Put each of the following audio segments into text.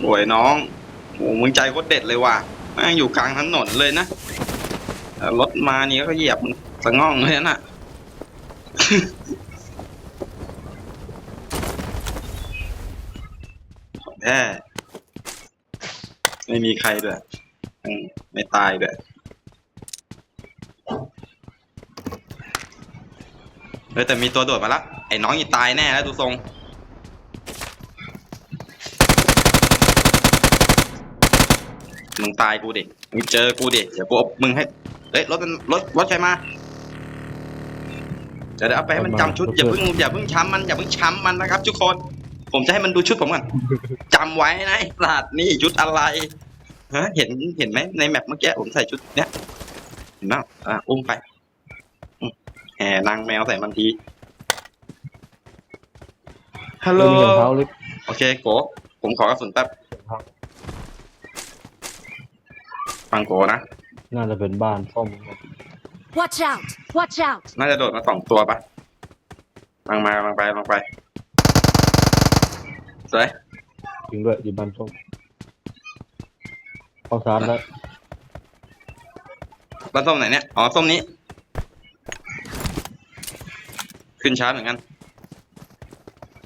โอ้ยน้องโอ้มึงใจโคตรเด็ดเลยว่ะแม่งอยู่กลางถนนเลยนะรถมานี่ก็เหยียบมันสะง่องเลยน่ะแท้ไม่มีใครด้วยอืมไม่ตายด้วยเออแต่มีตัวโดดมาละไอ้น้องอีตายแน่แล้วดูทรง มึงตายกูดิมึงเจอกูดิเดี๋ยวกูเอามึงให้เฮ้ยรถมันรถรถใครมาเดี๋ยวเดี๋ยวเอาไปให้มันจำชุดอย่าเพิ่งอย่าเพิ่งช้ำมันอย่าเพิ่งช้ำมันนะครับ ทุกคน ผมจะให้มันดูชุดผมก่อนจำไว้นะไอ้ปราดนี่ชุดอะไรฮะเห็นเห็นไหมในแมปเมื่อกี้ผมใส่ชุดเนี้ยเห็นไหมอะอุ้มไปอืมแห่นางแมวใส่มันทีฮัลโหลมีรองเท้าเล็กโอเคโกผมขอกระสุนแป๊บ ฟังโกนะ น่าจะเป็นบ้านซ่อม Watch out! Watch out! น่าจะโดดมาสองตัวปะลังมาลังไปลังไปสวยจริงด้วยอยู่บ้านซ่อมเอาสารแล้วบ้านส้มไหนเนี่ย อ๋อ ส้มนี้ ขึ้นช้าเหมือนกัน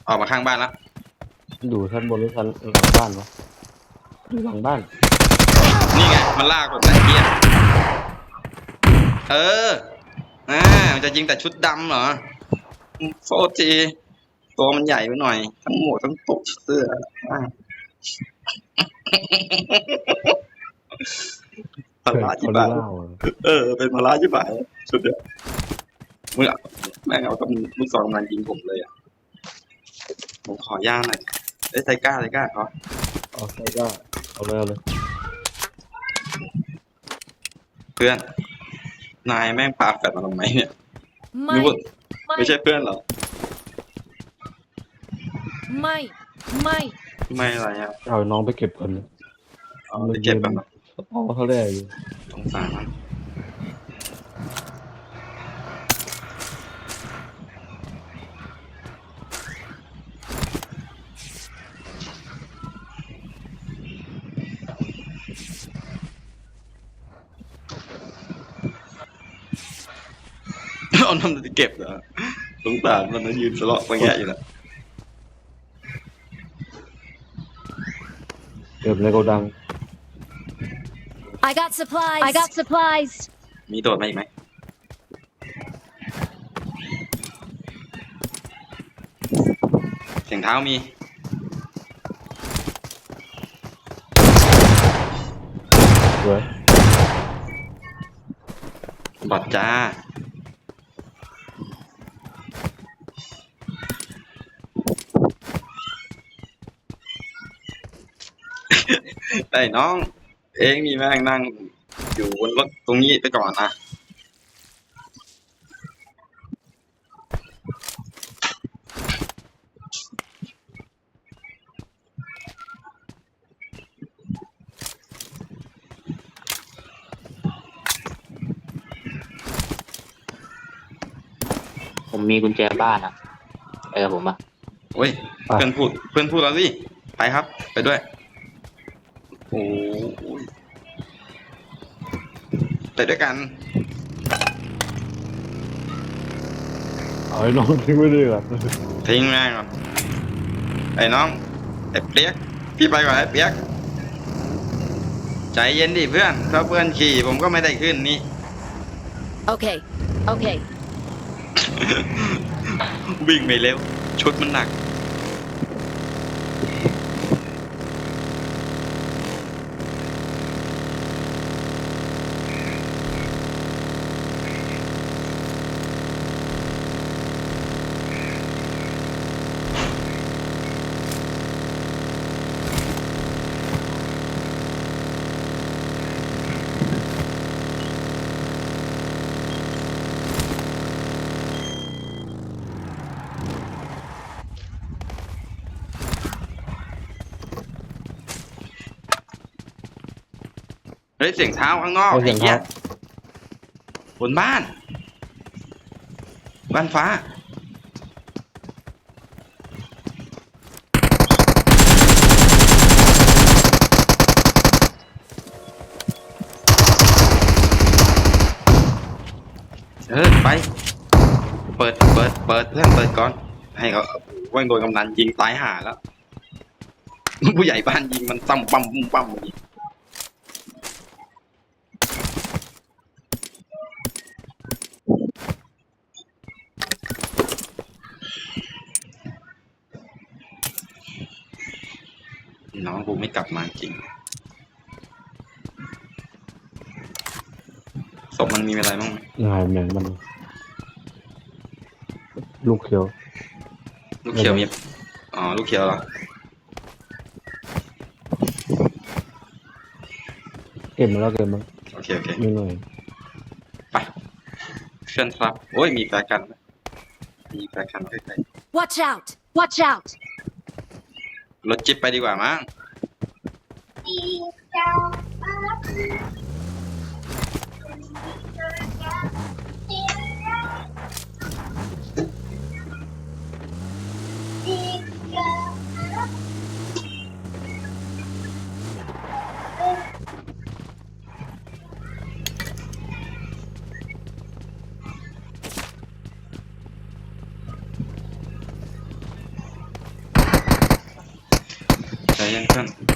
ออกมาข้างบ้านแล้ว อยู่ชั้นบนหรือชั้นหลังบ้านวะอยู่หลังบ้านนี่ไง มันลากผมนะไอ้เฮียเอออ่ามันจะยิงแต่ชุดดำเหรอโฟจีตัวมันใหญ่ไปหน่อย ทั้งหมวกทั้งปกเสื้ออ่าภาระที่เขาบ้านเล่าอะเออ เป็นภาระที่บ้านชุดเดียวมึงอะแม่งเอากับมึงสองกำลังยิงผมเลยอะ ผมขอย่างหน่อยเอ้ยไทก้าไทก้าขอเอาใช่ก็เอาเลยเอาเลยเพื่อน นายแม่งพาแฟนมาทำไมเนี่ยนึกว่าไม่ไม่ใช่เพื่อนเหรอ ไม่ไม่ไม่อะไรอะเอาน้องไปเก็บก่อนเลยเอาไปเก็บกันเหรอเอาเขาแรกอยู่ สงสารมัน เอาน้ำมันจะเก็บเหรอสงสารมันนะยืนสลอกไปแงะอยู่นะเก็บในโกดัง I got supplies I got supplies มีโดดมาอีกไหมเสียงเท้ามี สวย บอดจ้า ไอ้น้อง เองนี่แม่งนั่ง อยู่บนรถตรงนี้ไปก่อนนะผมมีกุญแจบ้านอะไปกับผมอะ โอ้ย เพื่อนพูด เพื่อนพูดแล้วสิ ไปครับ ไปด้วย ไปด้วยกัน เอาไอ้น้องทิ้งไว้ด้วยก่อนทิ้งแม่งก่อนไอ้น้องไอ้เปียกพี่ไปก่อนไอ้เปียกใจเย็นดิเพื่อนถ้าเพื่อนขี่ผมก็ไม่ได้ขึ้นนี่ Okay Okay วิ่งไม่เร็วชุดมันหนัก เฮ้ยเสียงเท้าข้างนอกเสียงไอ้หี้าบนบ้าน บ้านฟ้าเฮ้ยไป เปิด เปิด เปิดเพื่อนเปิดก่อน ให้เขาว่งโดนกำนันยิงตายห่าแล้ว ผู้ใหญ่บ้านยิงมันตั้มปั๊มปั๊มปั๊ม กูไม่กลับมาจริงศพมันมีอะไรบ้างไหมนายแมงมัน ลูกเขียว ลูกเขียวมีอ๋อลูกเขียวเหรอเก็บมาแล้วเก็บมาโอเคโอเคไม่หน่อยไปเพื่อนครับโอ้ยมีแฟร์กันนะมีแฟร์กันใกล้ Watch out! Watch out! ๆรถจิ๊บไปดีกว่ามั้ง ใ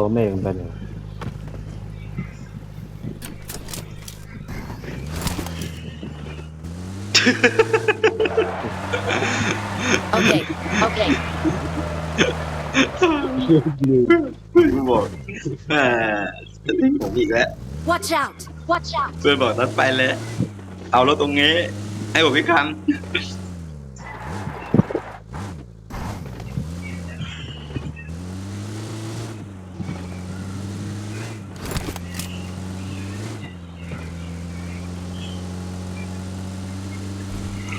จเย็นเพื่อนพอเราเมฆมันไปเลย Okay, okay. บอกแหมจะทิ้งผมอีกแล้ว Watch out! Watch out! เพื่อนบอกนัดไปเลย เอารถตรงนี้ ให้ผมพี่คัน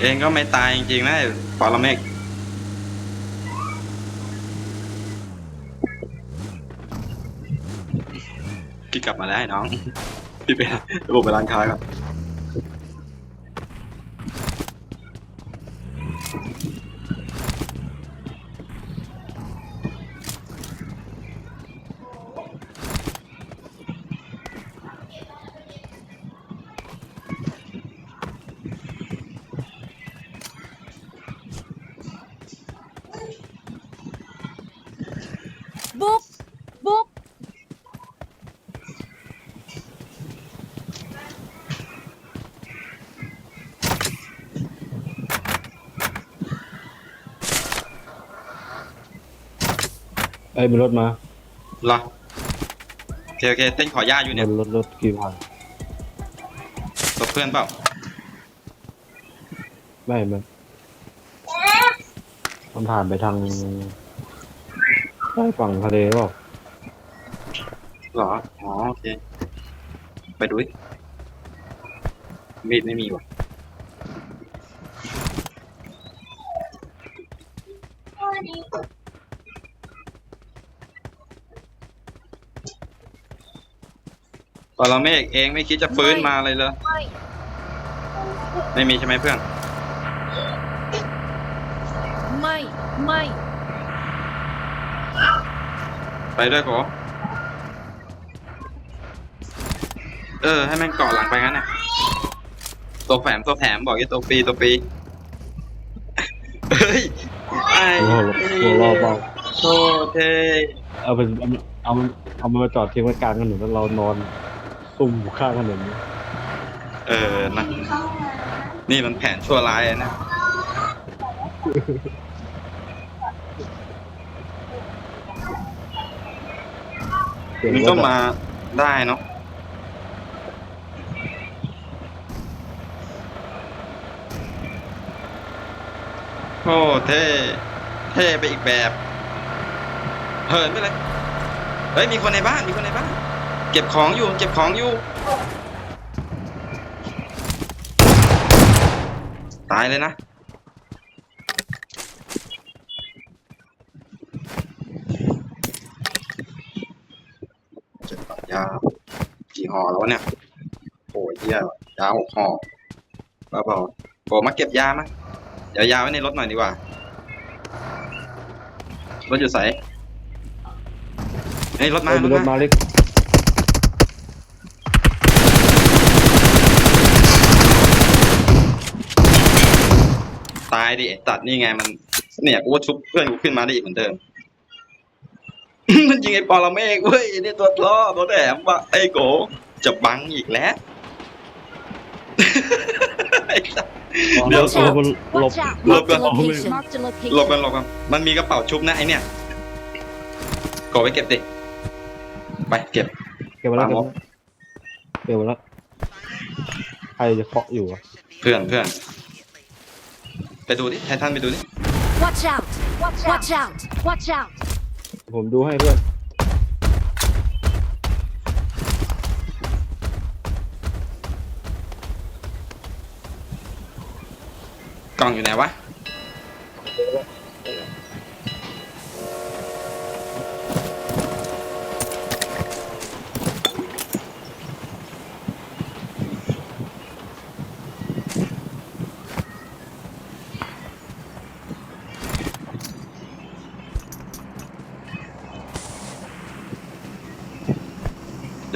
เองก็ไม่ตายจริงๆนะไอ้ปรเมกพี่กลับมาแล้วไอ้น้อง พี่ไประบบไปร้านค้าก่อน อ้ยมีรถมาเหรอโอเคโอเคเต้นขอย่าอยู่เนี่ยรถรถรถกี่พันตบเพื่อนเปล่าไม่มันมันผ่านไปทางใต้ฝั่งทะเลเปล่าเหรออ๋อโอเค ไปดูดิมีดไม่มีว่ะ ปรเมฆเองไม่คิดจะฟื้นมาเลยเหรอไม่ไม่มีใช่ไหมเพื่อน ไม่ไม่ไปด้วยโกเออ ให้แม่งเกาะหลังไปงั้นน่ะตัวแถมตัวแถมบอกยี่ตัวฟรีตัวฟรีเฮ้ยไอ้หัวเราะหัวเราะเบา โทษเท เอาไปเอามันเอามันมาจอดทิ้งไว้กลางถนนแล้วเรานอน ตุ่มอยู่ข้างถนนเออนะ นี่มันแผนชั่วร้ายนะ เสียงมันก็มาได้เนาะโอ้เท่ เท่ไปอีกแบบ เหินไปเลย เฮ้ย มีคนในบ้าน มีคนในบ้าน เก็บของอยู่ เก็บของอยู่ ตายเลยนะเจ็บปากยากี่ห่อแล้ววะเนี่ยโอ้ยเหี้ยยาหกห่อบ้าเปล่าโกมาเก็บยามาเดี๋ยวยาไว้ในรถหน่อยดีกว่ารถอยู่ใสเฮ้ยรถมาเอ้ยรมีถรถมามา เล็ก ตายดิไอ้ตัดนี่ไงมัน เนี่ยกูว่าชุบเพื่อนกูขึ้นมาได้อีกเหมือนเดิม มันยิงไอ้ปอละเมฆเว้ยนี่ตัวล้อตัวแถมว่ะไอ้โกจะบังอีกแล้วไอ้สัสเดี๋ยว Watch เรา out! มันหลบ Watch out! หลบ Mark กัน the location. Mark the หลบกัน location. หลบกันมันมีกระเป๋าชุบนะไอเนี่ยโกไปเก็บดิไปเก็บ เก็บไว้แล้วปาเก็บหมอไว้แล้วใครจะเคาะอยู่อะเพื่อนเพื่อน ไปดูดิไททันไปดูดิ Watch out! Watch out! Watch out! ผมดูให้เพื่อน กล่องอยู่ไหนวะ เ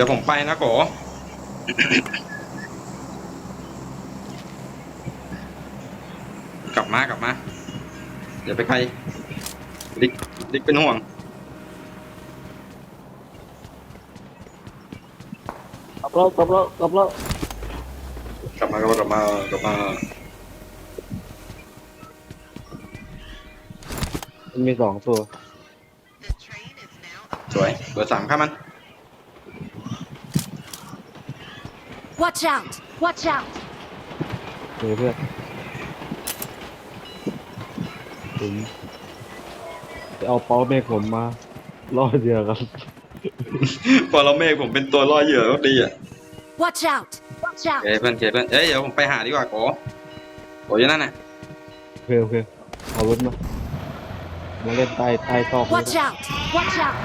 ดี๋ยวผมไปนะโกกลับมากลับมาเดี๋ยวไปใครลิกลิกเป็นห่วง กลับแล้วกลับแล้วกลับแล้วกลับมากลับมากลับมามันมีสองตัว สวยเบอร์สามข้ามัน Watch out! Watch out! เฮ้ยเพื่อนผมจะเอาเป้าเมฆผมมาล่อเหยื่อครับ พอเราเมฆผมเป็นตัวล่อเหยื่อก็ดีอะ Watch out! Watch เอ้ out! ยเพื่อนเเพื่อนเอ้ยเดี๋ยวผมไปหาดีกว่าโกโกอยู่นั่นน่ะโอเคโอเคเอารถมา มาเล่นใต้ใต้ซอกนี้ Watch out! Watch out!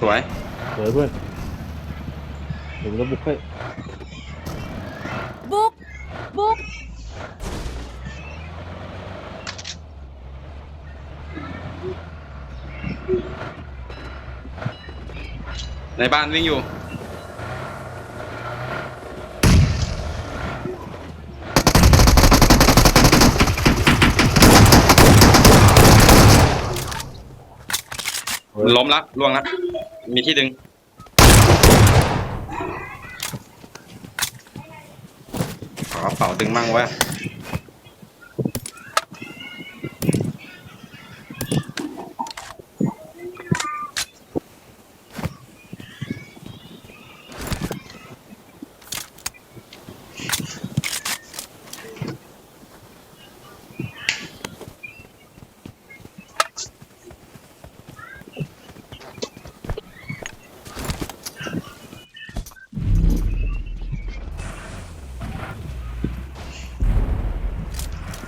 สวย เดี๋ยวเพื่อนผมจะบุกให้ Boop! Boop! ในบ้านวิ่งอยู่ ล้มละล่วงละมีที่ดึง ขอกระเป๋าดึงมั่งวะ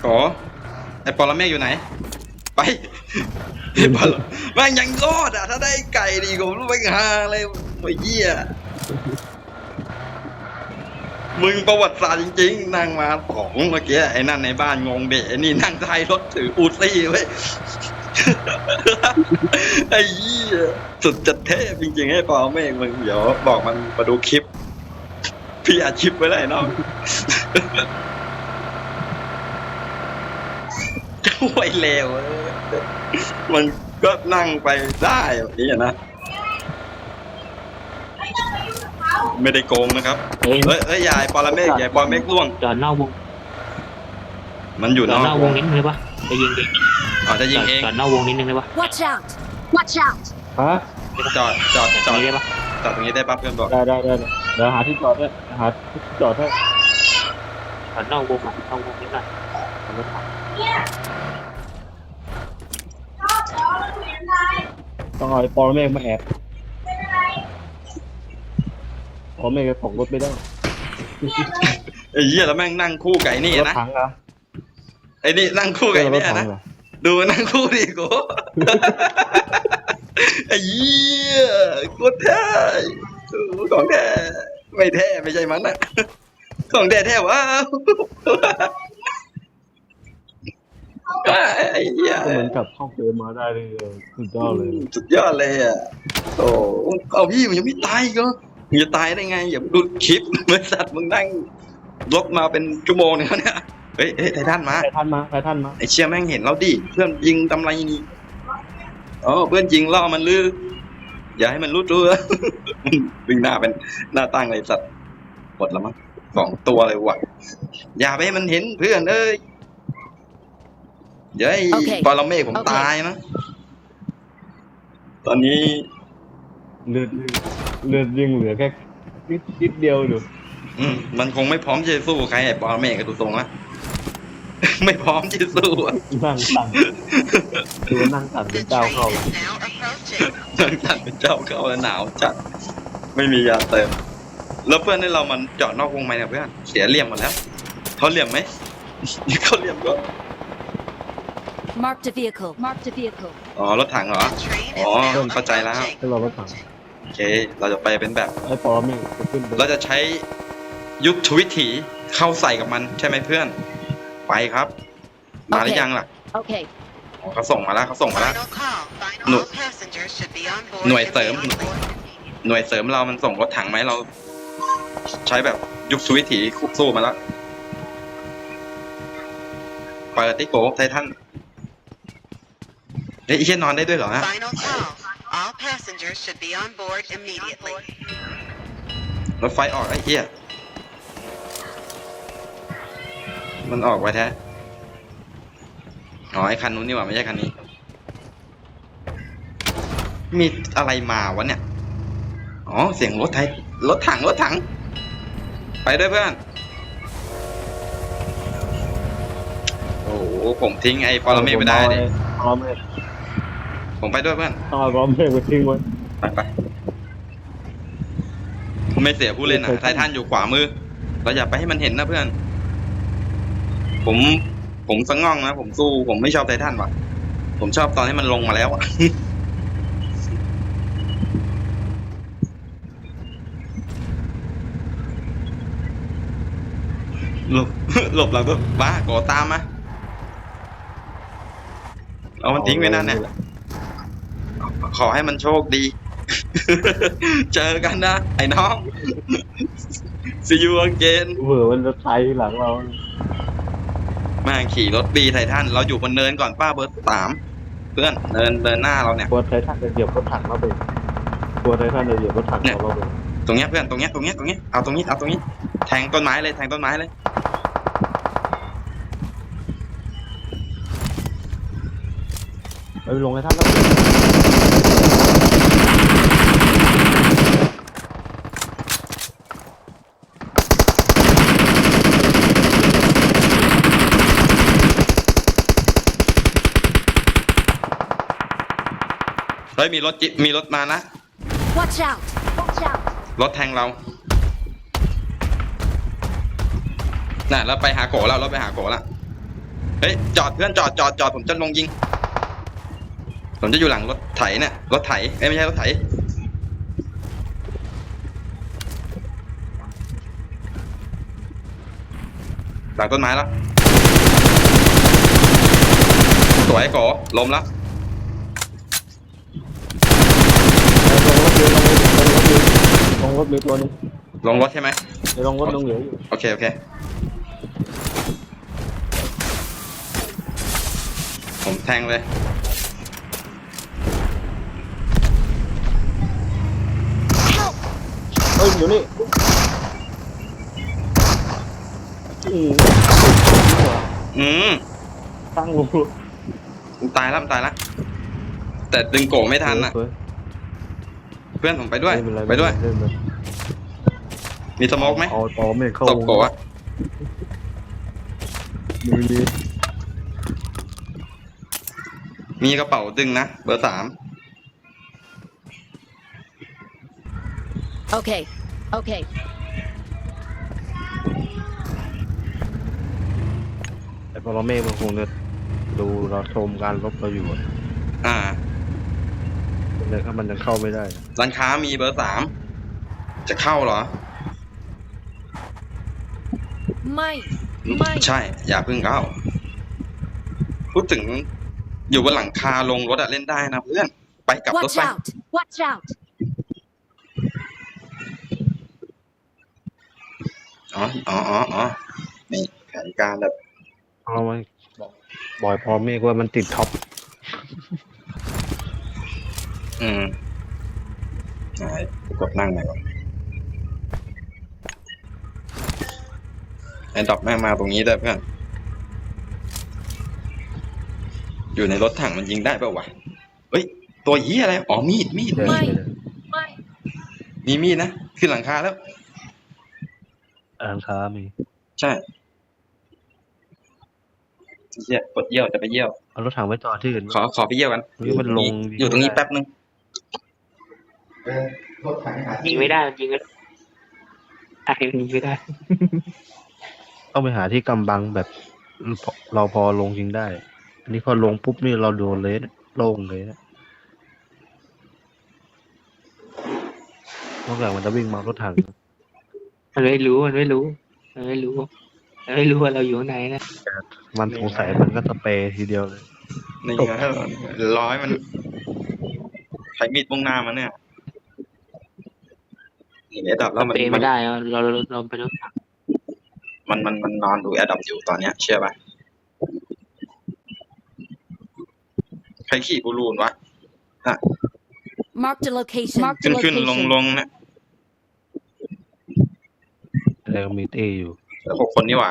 ขอไอ้ ปรเมฆอยู่ไหน ไปไอ้ปรแม่งยังรอดอะ ถ้าได้ไก่ดีกว่ารู้ไปหาอะไรโอ้ยเหี้ยมึงประวัติศาสตร์จริงๆ นั่งมาสองเมื่อกี้ไอ้นั่นในบ้านงงเดะไอ้นี่นั่งท้ายรถถืออูซี่ไว้ยไอ้เหี้ยสุดจัดเทพจริงๆไอ้ปอเมฆมึงเดี๋ยวบอกมันมาดูคลิป พี่อาชิปไว้เลยน้อง ช่วยเลวเออมันก็นั่งไปได้แบบนี้อะนะ ไม่ได้โกงนะครับเอ้ยเฮ้ยเฮ้ยยายปอละเมฆยายปอละเมฆล่วง จอดนอกวงมันอยู่จนออดกนอกวงนิดนึงได้ปะไปยิงเองอ๋อจะยิงเอง จอดนอกวงนิดนึงได้ปะ Watch out! Watch out! ฮะจอดจอดจจออดดได้ปะจอดตรงนี้ได้ปั๊บเพื่อนบอกได้ได้ได้เดี๋ยวหาที่จอดด้วยหาที่จอดให้จอดนอกวงอะนอกวงนิดหน่อยเอารถมา ต้องเอาไอ้ปอเมฆมาแอบปอเมฆจะตกรถไม่ได้ไอ้เหี้ยแล้วแม่งนั่งคู่ไก่นี่รถนะถังเหรอไอ้นี่นั่งคู่ไก่รนี่ถถังนะเหรอดูนั่งคู่ดิกูไอ้เหี้ยโคตรแท้ของแท้ไม่แท้ไม่ใช่มันนะของแท้แท้วะไอ้เหี้ยก็เหมือนกับเข้าเกมมาได้เลยเออสุดยอดเลยสุดยอดเลยอะโอ้เอาพี่มันยังไม่ตายอีกเหรอมึงจะตายได้ไง อย่าดูคลิปบริษัทมึงนั่งรถมาเป็นชั่วโมงเนี่ยเนี่ยเฮ้ยเฮ้ยไททันมาใครท่านมาใครท่านมาไอเชียแม่งเห็นเราดิเพื่อนยิงตำไรนี่เออเพื่อนยิงล่อมันลืออย่าให้มันรู้ตัวดึงหน้าเป็นหน้าตั้งเลยสัตว์หมดแล้วมั้งสองตัวเลยวะอย่าไปให้มันเห็นเพื่อนเอ้ย เดี๋ยวไอ้โอเคปรเมฆผมโอเค ตายนะ ตอนนี้เลือดเลือดยิงเหลือแค่นิดนิดเดียวอยู่อืมมันคงไม่พร้อมที่จะสู้ใครไอ้ปรเมฆกับดูทรงละ ไม่พร้อมที่จะสู้อะนั่งสั่นดูว่านั่งสั่นเป็นเจ้าเข้า now approaching. นั่งตัดเป็นเจ้าเข้าแล้วหนาวจัด ไม่มียาเติม แล้วเพื่อนให้เรามันจอดนอกวงไหมเนี่ยเพื่อน เสียเหลี่ยมหมดแล้วเขาเหลี่ยมไหม เขาเหลี่ยมก็ Marked a vehicle. Marked a vehicle. อ๋อรถถังเหรอ The train is Oh, now เข้าใจแล้ว approaching. ให้เราก็สั่งโอเค เราจะไปเป็นแบบ ไอ้ปอไม่จะขึ้นไปเราจะใช้ยุทธวิถีเข้าใส่กับมันใช่ไหมเพื่อน ไปครับ มาหรือยังล่ะ Okay. อ๋อเขาส่งมาแล้วเขาส่งมาแล้ว Final call. Final No. all passengers should be on board หน่วยเสริม immediately. หน่วยเสริมเรามันส่งรถถังมาให้เรา ใช้แบบยุคสวิถีสู้มาแล้วเปิดติโกไททัน เฮ้ยไอ้เชี่ยนอนได้ด้วยเหรอฮะ Final call. All passengers should be on board immediately. รถไฟออกไอ้เหี้ย มันออกไปแท้ อ๋อไอ้คันนู้นนี่หว่าไม่ใช่คันนี้ มีอะไรมาวะเนี่ย อ๋อเสียงรถไทยรถถังรถถัง ไปด้วยเพื่อน โอ้โหผมทิ้งไอ้ปรเมฆไม่ได้ดิปอเมฆ ผมไปด้วยเพื่อนต้องเอาปอเมฆไปทิ้งไว้ไปไปไม่เสียผู้เล่นอะไททันอยู่ขวามือ เราอย่าไปให้มันเห็นนะเพื่อน ผมผมสะง่องนะผมสู้ผมไม่ชอบไททันว่ะ ผมชอบตอนที่มันลงมาแล้วอะหลบหลบหลังก็บ้าก่อตามมาเอามันทิ้งไว้นั่นเนี่ย ขอให้มันโชคดี เจอกันนะ ไอ้น้อง see you again เผื่อมันจะไทยหลังเรา แม่งขี่รถบีไททันเราอยู่บนเนินก่อนป้าเบอร์สามเพื่อนเนินเนินหน้าเราเนี่ย กลัวไททันจะเหยียบรถถังเราไปกลัวไททันจะเหยียบรถถังเราไปตรงเนี้ยเพื่อนตรงเนี้ยตรงเนี้ยตรงเนี้ยเอาตรงนี้เอาตรงนี้แทงต้นไม้เลยแทงต้นไม้เลย ไปลงไททันแล้ว เฮ้ยมีรถจิมีรถมานะ Watch out. Watch out. รถแทงเรา น่ะเราไปหาโกแล้วเราไปหาโกแล้วเฮ้ยจอดเพื่อนจอดจอดจอดผมจะลงยิง ผมจะอยู่หลังรถไถเนี่ยรถไถเอ้ยไม่ใช่รถไถ หลังต้นไม้แล้ว สวยโกล้มแล้ว ลง รถเหลือตัวนึงลงรถใช่ไหมเดี๋ยวลงรถลงเหลืออยู่โอเค โอเค ผมแทงเลยเฮ้ยอยู่นี่อืมอืมตั้งงูมันตายแล้วมันตายแล้วแต่ดึงโกไม่ทันอะ เพื่อนผมไปด้วยม่เป็นรไปด้วย ม่เป็นไร มีสโมกไหมเอาปอเมฆเข้าตบโกะมีมีมีกระเป๋าดึงนะ เบอร์สาม Okay. Okay. แต่ปอเมฆมันคงจะดูเราชมการรบเราอยู่อะอ่าแต่ถ้ามันยังเข้าไม่ได้นะร้านค้ามีเบอร์สาม จะเข้าเหรอ Mine. ไม่ใช่ อย่าเพิ่งเข้าพูดถึงอยู่บนหลังคาลงรถอะเล่นได้นะเพื่อน ไปกับรถ Watch ไป out. Watch out. อ๋ออ๋ออ๋ออ๋อนี่แผนการแบบเอาไว้บอยพอเมฆว่ามันติดท็อปอืมไหนกดนั่งหน่อยก่อน ไอ้ดอกแม่งมาตรงนี้ได้เพื่อน อยู่ในรถถังมันยิงได้เปล่าวะ เฮ้ย ตัวยี้อะไร อ๋อ มีด มีดเดินมีไปดเลยไม่มีมีดนะ ขึ้นหลังคาแล้ว อ่านค้ามีใช่เยี่ยกดเยี่ยวจะไปเยี่ยว เอารถถังไปจอดที่อื่นขอ ขอไปเยี่ยวกันหรือมันลงอยู่ตรงนี้แป๊บนึงยิงไม่ได้มันยิงไม่ได้ไอ้มันยิงไม่ได้ ต้องไปหาที่กำบังแบบ เราพอลงยิงได้ อันนี้พอลงปุ๊บนี่เราโดนเลยนะโล่งเลยนะนอกจากมันจะวิ่งมารถถังมันไม่รู้มันไม่รู้มันไม่รู้มันไม่รู้ว่าเราอยู่ข้างในนะมันสงสัยมันก็สเปรย์ทีเดียวเลยนี่ไงร้อยมันใช้มีดมุ่งหน้ามันเนี่ยนี่แอดดับแล้วมันเปย์มัไม่นได้เราเราเราเราไปรถถัง มันมันมันนอนดูแอดดับอยู่ตอนเนี้ย เชื่อป่ะใครขี่บูรูนวะ Marked a location. Marked ขึ้ a นขึ้นลง location. ลงนะแล้วก็มีเต้อยู่แล้วหกคนนี่หว่า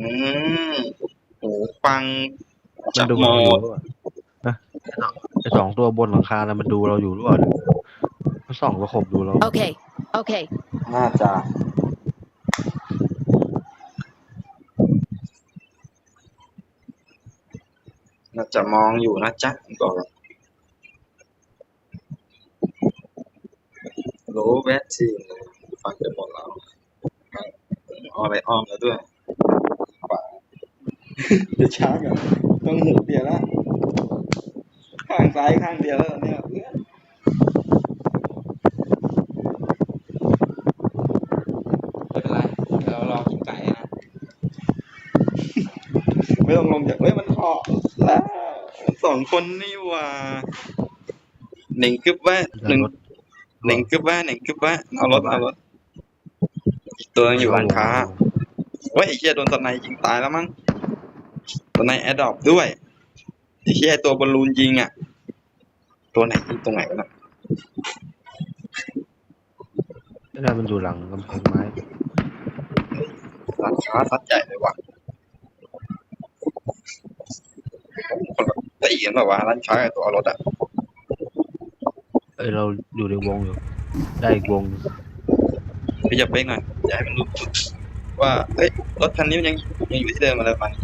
อืมโอ้ฟังมัจันบดูโมเราอยู่ดหรือเปล่าฮะไอสองตัวบนหลังคาแล้วมันดูเราอยู่หรือเปล่าเนี่ยมัน ส่องประคบดูเรา Okay. Okay. น่าจะน่าจะมองอยู่นะจ๊ะบอกแล้วรู้แวดทีมเลยฟังจะหมดแล้วอ้อมไปอ้อมแล้วด้วยเดี๋ยวช้ากันต้องหมุนเดียวแล้วข้างซ้ายข้างเดียวแล้วเนี่ยเพื่อนไม่เป็นไรเรารอกินไก่นะ ไม่ต้องลงจากเฮ้ยมันเหาะแล้วสองคนนี่หว่าหนึ่งกึบว่าหนึ่งรถหนึ่งกึบว่าหนึ่งกึบว่าเอารถเอารถอีกตัวนึงอยู่ร้านค้าเฮ้ยไอ้เชี่ยโดนตะไนยิงตายแล้วมั้งตะไนแอดดอปด้วยไอ้เชี่ยตัวบอลลูนยิงอะ ตัวไหนยิงตรงไหนวะน่ะไม่ได้มันอยู่หลังกำแพงไม้ร้านค้าซัดใหญ่เลยว่ะ คนละตีกันแบบว่าวะร้านค้ากับตัวเอารถอะเอ้ยเราอยู่ในวงอยู่ ได้อีกวงขยับไปหน่อยอย่าให้มันรู้ว่าเฮ้ยรถคันนี้มันยังยังอยู่ที่เดิมอะไรประมาณนี้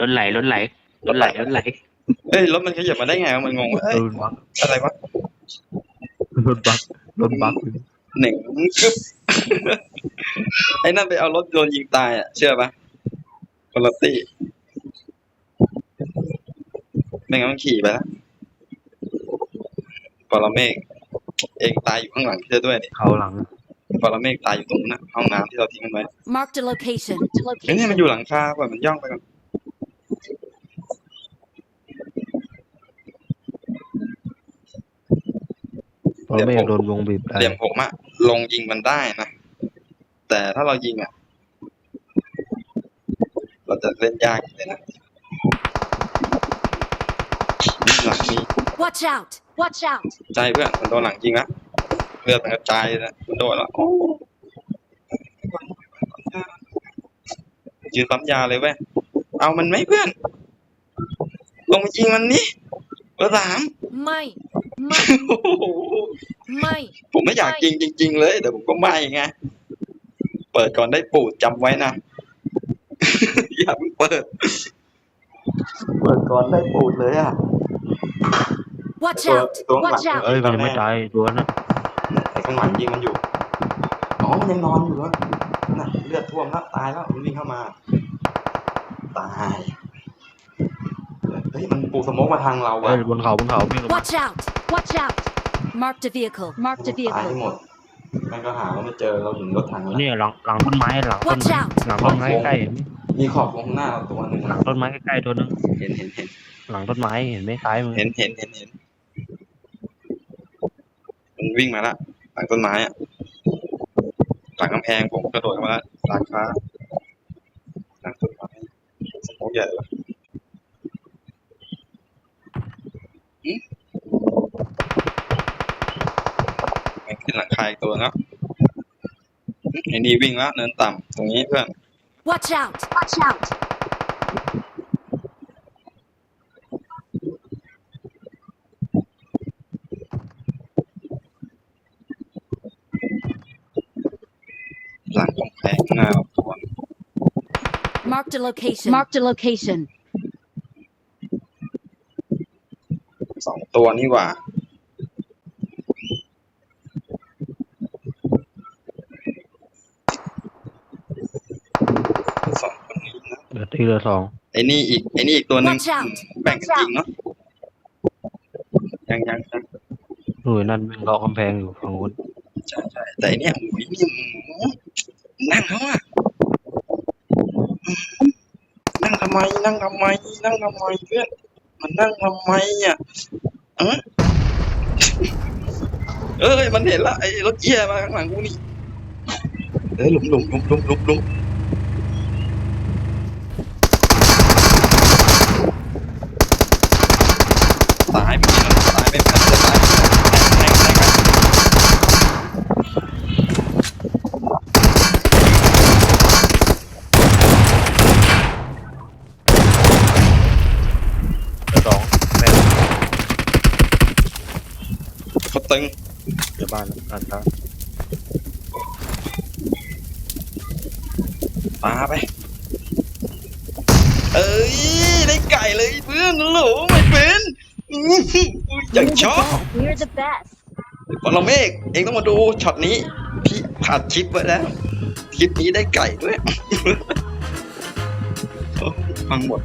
รถไหลรถไหลรถไหลรถไหลเฮ้ยรถมันขยับมาได้ไงวะมันงงว่าเอ้ยรถบักอะไรวะรถบักรถบักหนึ่งกึ๊บ ไอ้นั่นไปเอารถโดนยิงตายอะ เชื่อปะคนละตี้ไม่งั้นมันขี่ไปแล้วปรเมฆเองตายอยู่ข้างหลังเธอด้วยนี่เขาหลังปรเมฆตายอยู่ตรงนั้นนะห้องน้ำที่เราทิ้งมันไว้ Marked a location. เอ้ยเนี่ยมันอยู่หลังคาปล่อยมันย่องไปก่อนเพราะเมฆโดนวงบีบได้เหลี่ยมผมอะลงยิงมันได้นะ แต่ถ้าเรายิงอะเราจะเล่นยากเลยนะนี่หลังมี Watch out. Watch out. ใจเพื่อนมันโดนหลังจริงละเลือดมันกระจายเลยนะมันโดนละโอ้ยืนปั๊มยาเลยเว้ย เอามันไหมเพื่อน ลงมายิงมันนี่เบอร์สามไม่ ไม่โอ้โหไม่ ผมไม่อยากยิงจริง ๆ เลย แต่ผมก็ไม่ไง เปิดก่อนได้ปูดจำไว้นะ อย่าเพิ่งเปิด เปิดก่อนได้ปูดเลยอะ Watch Well, out. don't Watch like out. เอ้ยมันยังไม่ตายตัวนั้นไอ้ข้างหลังยิงมันอยู่อ๋อมันยังนอนอยู่แล้วน่ะเลือดท่วมแล้วตายแล้วมันวิ่งเข้ามา ตายเฮ้ยมันปูสโมกมาทางเราเอ้อะยบนเขาบนเขาไม่ลง Watch out. Watch out. Marked a vehicle. Marked a ตายให้ vehicle. หมดแม่งก็หาว่าไม่เจอเราอยู่ในรถถังแล้วเนี่ยหลังหลังต้นไม้หลังต้น Watch out. หลังต้นไม้ใกล้มีขอบวงหน้าตัวหนึ่งหลังต้นไม้ใกล้ๆตัวนึงเห็นเห็นเห็นหลังต้นไม้เห็นไหมซ้ายมือเห็นเห็นเห็นเห็นมันวิ่งมาละหลังต้นไม้อะหลังกำแพงผมกระโดดเข้ามาละสาขาหลังต้นไม้สมองใหญ่เลยอืมมัน ขึ้นหลังคาอีกตัวแล้วไอ้นี่วิ่งละเนินต่ำตรงนี้เพื่อน Watch out! Watch out! หลังกำแพงหน้าตัว Marked a location. Marked a location. สองตัวนี่หว่า สองคนนี้นะ เหลือตีเหลือสองไอ้นี่อีกไอ้นี่อีกตัวหนึ่ง Watch out แบ่งกันยิงเนาะยังยังยังหน่วยนั่นวิ่งเลาะกำแพงอยู่ฝั่งนู้นใช่ใช่แต่อันเนี้ยโอ้ยนี่นั่งเขาอะนั่งทำไมนั่งทำไมนั่งทำไมเพื่อนมันนั่งทำไมอะเออเอ้ยมันเห็นละไอ้รถเกียร์มาข้างหลังกูนี่เอ้ยหลุมหลุมหลุมหลุมหลุมหลุม ตายไปกี่แล้ายไปแผ่นจะตายไปแทงแทงแทงเหลือสองแม่เขาตึงเดี๋ยวบ้านแล้วกันครับปาไป เอ้ย ได้ไก่เลยเพื่อนหลไม่เป็น อื้อหืออย่างชอบ We're the best. ปรเมฆเองต้องมาดูช็อตนี้พี่ผ่านคลิปไว้แล้วคลิปนี้ได้ไก่ด้วย ฟังหมด